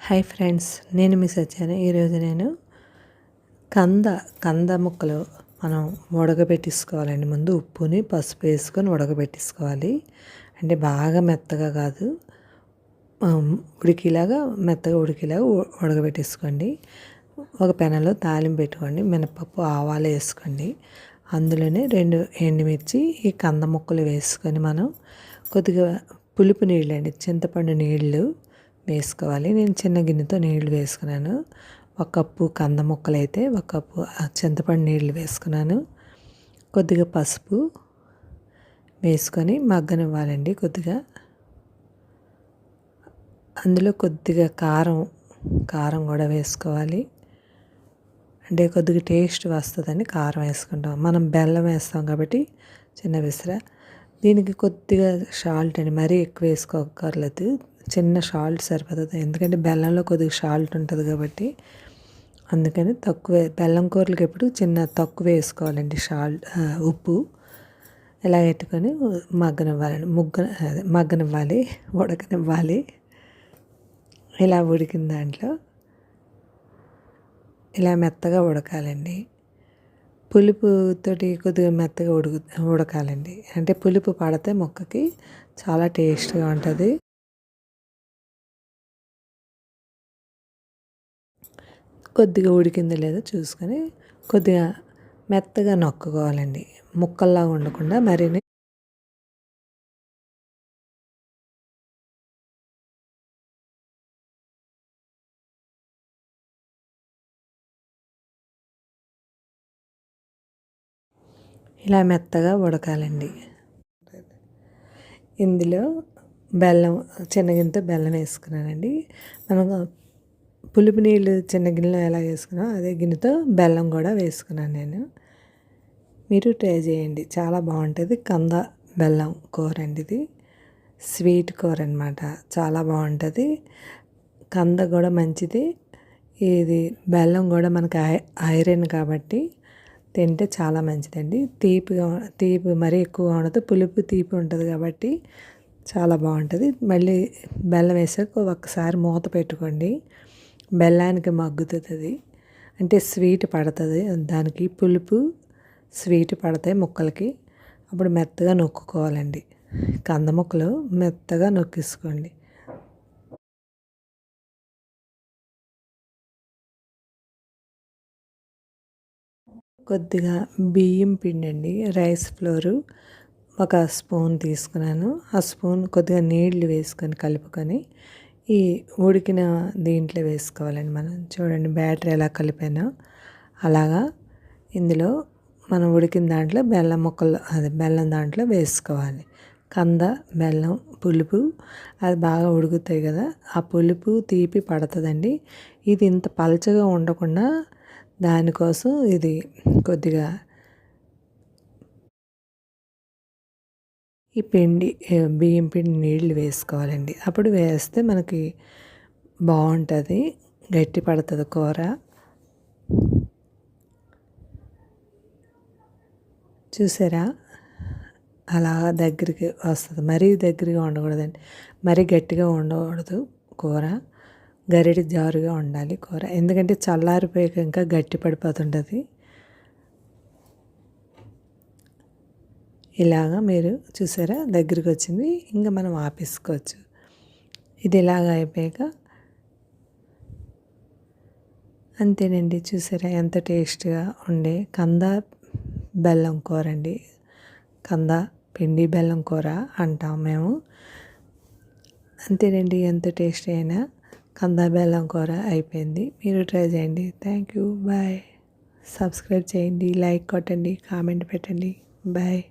Hi friends నేను miss Satyana. ఈరోజు నేను కంద కంద ముక్కలు మనం ఉడకబెట్టేసుకోవాలండి ముందు ఉప్పుని పసుపు వేసుకొని ఉడకబెట్టేసుకోవాలి అంటే బాగా మెత్తగా కాదు. ఉడికిలాగా మెత్తగా ఉడికిలాగా ఉడకబెట్టేసుకోండి ఒక పెనలో తాలింపు పెట్టుకోండి. మినపప్పు ఆవాలు వేసుకోండి. అందులోనే రెండు ఎండుమిర్చి ఈ కంద ముక్కలు వేసుకొని మనం కొద్దిగా పులుపు నీళ్ళు అండి చింతపండు నీళ్ళు వేసుకోవాలి. నేను చిన్న గిన్నెతో నీళ్ళు వేసుకున్నాను. ఒక కప్పు కంద ముక్కలు అయితే ఒక కప్పు చింతపండు నీళ్ళు వేసుకున్నాను. కొద్దిగా పసుపు వేసుకొని మగ్గనివ్వాలండి కొద్దిగా. అందులో కొద్దిగా కారం కారం కూడా వేసుకోవాలి. అంటే కొద్దిగా టేస్ట్ వస్తుందని కారం వేసుకుంటాం. మనం బెల్లం వేస్తాం కాబట్టి చిన్న విసిర. దీనికి కొద్దిగా షాల్ట్ అండి మరీ ఎక్కువ వేసుకోకర్లేదు. చిన్న సాల్ట్ సరిపోతుంది. ఎందుకంటే బెల్లంలో కొద్దిగా సాల్ట్ ఉంటుంది కాబట్టి. అందుకని తక్కువ బెల్లం కూరలకి ఎప్పుడు చిన్న తక్కువ వేసుకోవాలండి సాల్ట్ ఉప్పు. ఇలా పెట్టుకొని మగ్గనివ్వాలండి. ముగ్గ మగ్గనివ్వాలి ఉడకనివ్వాలి. ఇలా ఉడికిన దాంట్లో ఇలా మెత్తగా ఉడకాలండి. పులుపుతోటి కొద్దిగా మెత్తగా ఉడుకు ఉడకాలండి. అంటే పులుపు పడితే మొక్కకి చాలా టేస్ట్గా ఉంటుంది. కొద్దిగా ఉడికిందో లేదో చూసుకొని కొద్దిగా మెత్తగా నొక్కుకోవాలండి. ముక్కల్లా ఉండకుండా మరి ఇలా మెత్తగా ఉడకాలండి. ఇందులో బెల్లం చిన్నగింత బెల్లం వేసుకున్నానండి. మనం పులుపు నీళ్ళు చిన్న గిన్నెలో ఎలా వేసుకున్నా అదే గిన్నెతో బెల్లం కూడా వేసుకున్నాను నేను. మీరు ట్రై చేయండి. చాలా బాగుంటుంది. కంద బెల్లం కూర అండి ఇది. స్వీట్ కూర అనమాట చాలా బాగుంటుంది. కంద కూడా మంచిది. ఇది బెల్లం కూడా మనకి ఐరన్ కాబట్టి తింటే చాలా మంచిదండి. తీపిగా తీపి మరీ ఎక్కువగా ఉండదు. పులుపు తీపి ఉంటుంది కాబట్టి చాలా బాగుంటుంది. మళ్ళీ బెల్లం వేసాక ఒక్కసారి మూత పెట్టుకోండి. బెల్లానికి మగ్గుతుంది అంటే స్వీట్ పడుతుంది. దానికి పులుపు స్వీట్ పడతాయి ముక్కలకి. అప్పుడు మెత్తగా నొక్కుకోవాలండి. కంద ముక్కలు మెత్తగా నొక్కేసుకోండి. కొద్దిగా బియ్యం పిండి అండి రైస్ ఫ్లోరు ఒక స్పూన్ తీసుకున్నాను. ఆ స్పూన్ కొద్దిగా నీళ్ళు వేసుకొని కలుపుకొని ఈ ఉడికిన దీంట్లో వేసుకోవాలండి మనం. చూడండి బ్యాటరీ ఎలా కలిపానో అలాగా ఇందులో మనం ఉడికిన దాంట్లో బెల్లం ముక్కలు అది బెల్లం దాంట్లో వేసుకోవాలి. కంద బెల్లం పులుపు అది బాగా ఉడుకుతాయి కదా ఆ పులుపు తీపి పడుతుందండి. ఇది ఇంత పలచగా ఉండకుండా దానికోసం ఇది కొద్దిగా ఈ పిండి బియ్యం పిండి నీళ్ళు వేసుకోవాలండి. అప్పుడు వేస్తే మనకి బాగుంటుంది గట్టి పడుతుంది కూర. చూసారా? అలా దగ్గరికి వస్తుంది. మరీ దగ్గరగా ఉండకూడదండి. మరీ గట్టిగా ఉండకూడదు కూర. గరిడి జారుగా ఉండాలి కూర. ఎందుకంటే చల్లారిపోయాక ఇంకా గట్టి పడిపోతుంటుంది. ఇలాగా మీరు చూసారా? దగ్గరికి వచ్చింది ఇంకా మనం ఆపేసుకోవచ్చు. ఇది ఇలాగ అయిపోయాక అంతేనండి. చూసారా? ఎంత టేస్ట్గా ఉండే కంద బెల్లం కూర అండి. కంద పిండి బెల్లం కూర అంటాం మేము. అంతేనండి. ఎంత టేస్ట్ అయినా కంద బెల్లం కూర అయిపోయింది. మీరు ట్రై చేయండి. Thank you bye. సబ్స్క్రైబ్ చేయండి. లైక్ కొట్టండి. కామెంట్ పెట్టండి. బాయ్.